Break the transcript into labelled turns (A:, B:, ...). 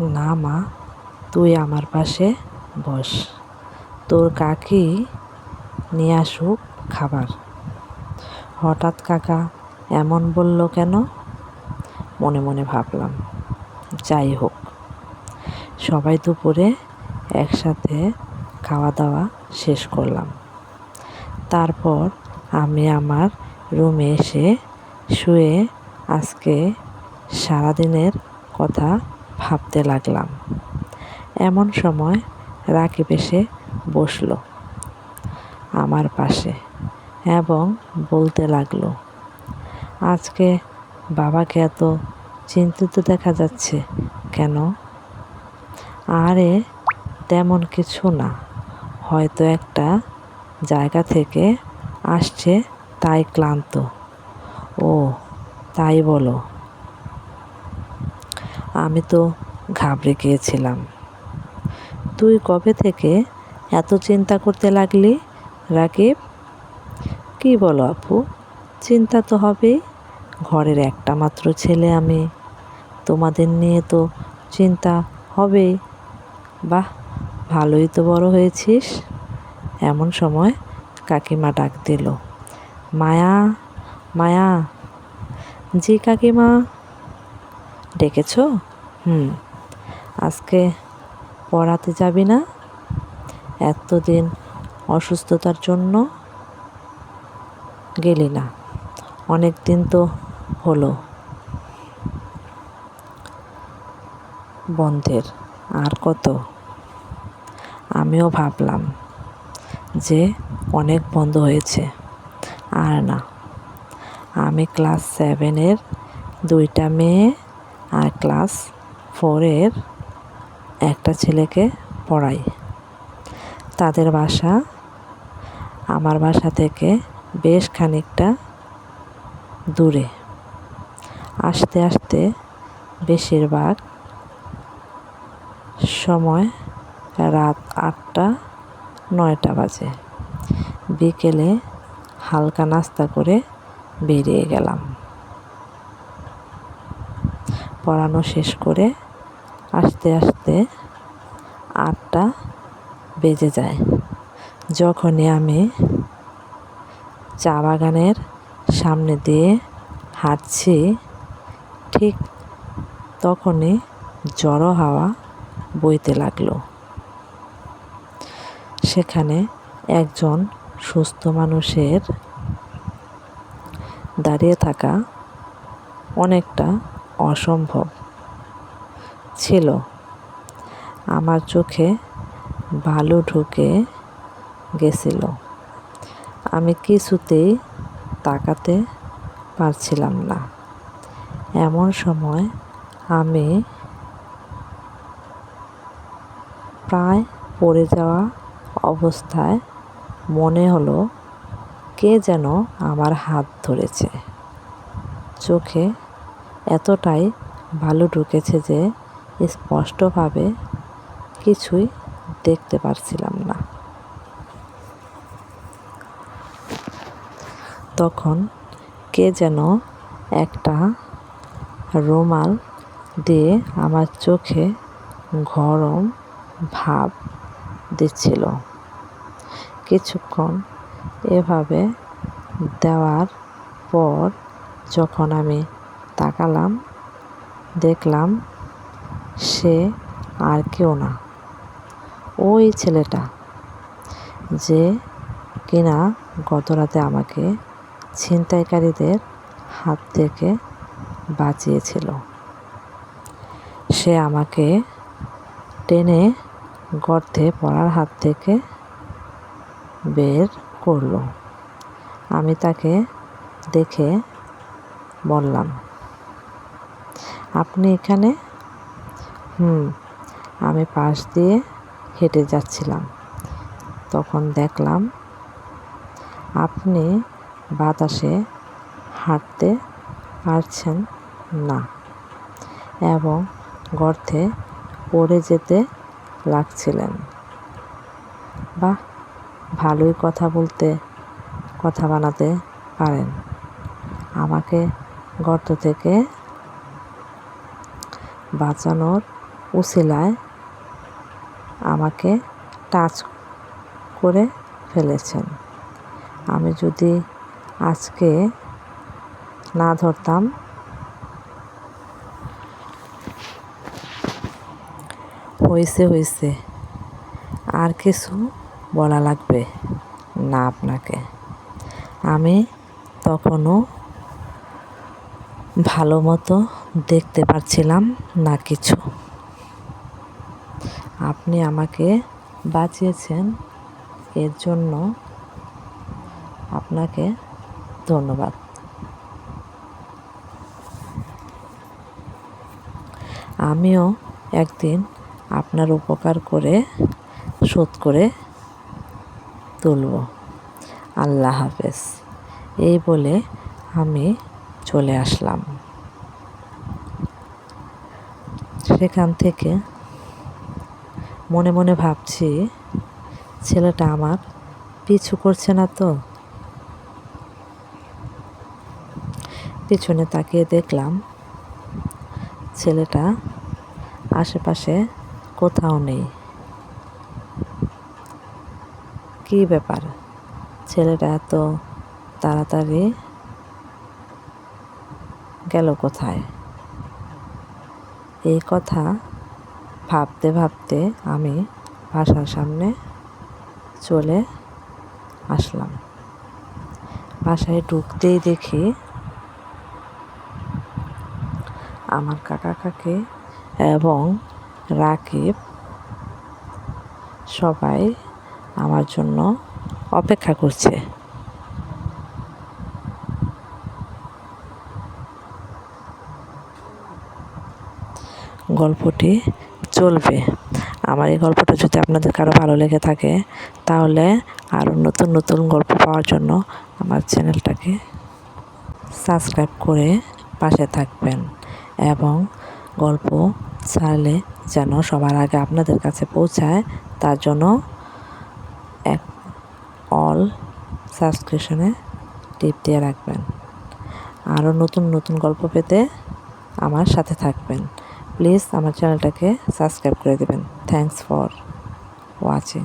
A: না মা, তুই আমার পাশে বস। তোর কাকি নিয়ে আসুক খাবার। হঠাৎ কাকা এমন বলল কেন? মনে মনে ভাবলাম, যাই হোক। সবাই দুপুরে একসাথে খাওয়া দাওয়া শেষ করলাম। তারপর আমি আমার রুমে এসে শুয়ে আজকে সারাদিনের কথা ভাবতে লাগলাম। এমন সময় রাকিব এসে বসল আমার পাশে এবং বলতে লাগল, আজকে বাবাকে এত চিন্তিত দেখা যাচ্ছে কেন? আরে, তেমন কিছু না। হয়তো একটা জায়গা থেকে আসছে তাই ক্লান্ত। ও তাই বলো। আমি তো ঘাবড়ে গিয়েছিলাম। তুই কবে থেকে এত চিন্তা করতে লাগলি, রাকিব? কি বলো আপু? চিন্তা তো হবেই। ঘরের একটা মাত্র ছেলে আমি। তোমাদের নিয়ে তো চিন্তা হবেই। বাহ, ভালোই তো বড় হয়েছিস। এমন সময় কাকিমা ডাক দিল, মায়া মায়া। জি কাকিমা। ডেকেছ? হুম। আজকে পড়াতে যাবি না? এতদিন অসুস্থতার জন্য গেলি না। অনেক দিন তো হলো। বন্ধের আর কত? আমিও ভাবলাম যে অনেক বন্ধ হয়েছে। আর না, আমি ক্লাস সেভেনের দুইটা মেয়ে আর ক্লাস ফোরের একটা ছেলেকে পড়াই। তাদের বাসা, আমার বাসা থেকে বেশ খানিকটা দূরে। আসতে আসতে বেশিরভাগ সময় রাত আটটা, নয়টা বাজে। বিকেলে হালকা নাস্তা করে বেরিয়ে গেলাম। পড়ানো শেষ করে আস্তে আস্তে আটটা বেজে যায়। যখনই আমি চা বাগানের সামনে দিয়ে হাঁটছি, ঠিক তখনই জড়ো হাওয়া বইতে লাগল। সেখানে একজন সুস্থ মানুষের দাঁড়িয়ে থাকা অনেকটা অসম্ভব। ছিল। আমার চোখে ভালো ঢুকে গেছিল। আমি কিছুতেই তাকাতে পারছিলাম না। এমন সময় আমি প্রায় পড়ে যাওয়া অবস্থায় মনে হলো, কে যেন আমার হাত ধরেছে। চোখে এতটাই ভালো ঢুকেছে যে স্পষ্টভাবে কিছুই দেখতে পারছিলাম না। তখন কে যেন একটা রুমাল দিয়ে আমার চোখে গরম ভাব দিচ্ছিল। কিছুক্ষণ এভাবে দেওয়ার পর যখন আমি তাকালাম, দেখলাম সে আর কেউ না। ওই ছেলেটা যে কিনা গত রাতে আমাকে ছিনতাইকারীদের হাত থেকে বাঁচিয়েছিল। সে আমাকে টেনে গর্তে পড়ার হাত থেকে বের করল। আমি তাকে দেখে বললাম আপনি এখানে? হুম, আমি পাশ দিয়ে হেঁটে যাচ্ছিলাম। তখন দেখলাম আপনি বাতাসে হাঁটতে পারছেন না এবং গর্তে পড়ে যেতে লাগছিলেন। বাহ, ভালোই কথা বলতে, কথা বানাতে পারেন। আমাকে গর্ত থেকে বাঁচানোর উসিলায় আমাকে টাচ করে ফেলেছেন। আমি যদি আজকে না ধরতাম হয়েছে হয়েছে আর কিছু বলা লাগবে না আপনাকে। আমি তখনও ভালো মতো দেখতে পারছিলাম না কিছু। আপনি আমাকে বাঁচিয়েছেন, এর জন্য আপনাকে ধন্যবাদ। আমিও একদিন আপনার উপকার করে, শোধ করে তুলব। আল্লাহ হাফেজ। এই বলে আমি চলে আসলাম। সেখান থেকে মনে মনে ভাবছি, ছেলেটা আমার পিছু করছে না তো। পিছনে তাকিয়ে দেখলাম, ছেলেটা আশেপাশে কোথাও নেই। কী ব্যাপার? ছেলেটা এত তাড়াতাড়ি গেল কোথায়? এই কথা ভাবতে ভাবতে আমি বাসার সামনে চলে আসলাম। বাসায় ঢুকতেই দেখি আমার কাকা কাকি এবং রাকিব সবাই আমার জন্য অপেক্ষা করছে। গল্পটি চলবে। আমার এই গল্পটা যদি আপনাদের কারও ভালো লেগে থাকে, তাহলে আরও নতুন নতুন গল্প পাওয়ার জন্য আমার চ্যানেলটাকে সাবস্ক্রাইব করে পাশে থাকবেন এবং গল্প ছাড়লে যেন সবার আগে আপনাদের কাছে পৌঁছায়, তার জন্য এক অল সাবস্ক্রিপশনে টিপ দিয়ে রাখবেন। আরও নতুন নতুন গল্প পেতে আমার সাথে থাকবেন। প্লিজ আমার চ্যানেলটাকে সাবস্ক্রাইব করে দেবেন। Thanks for watching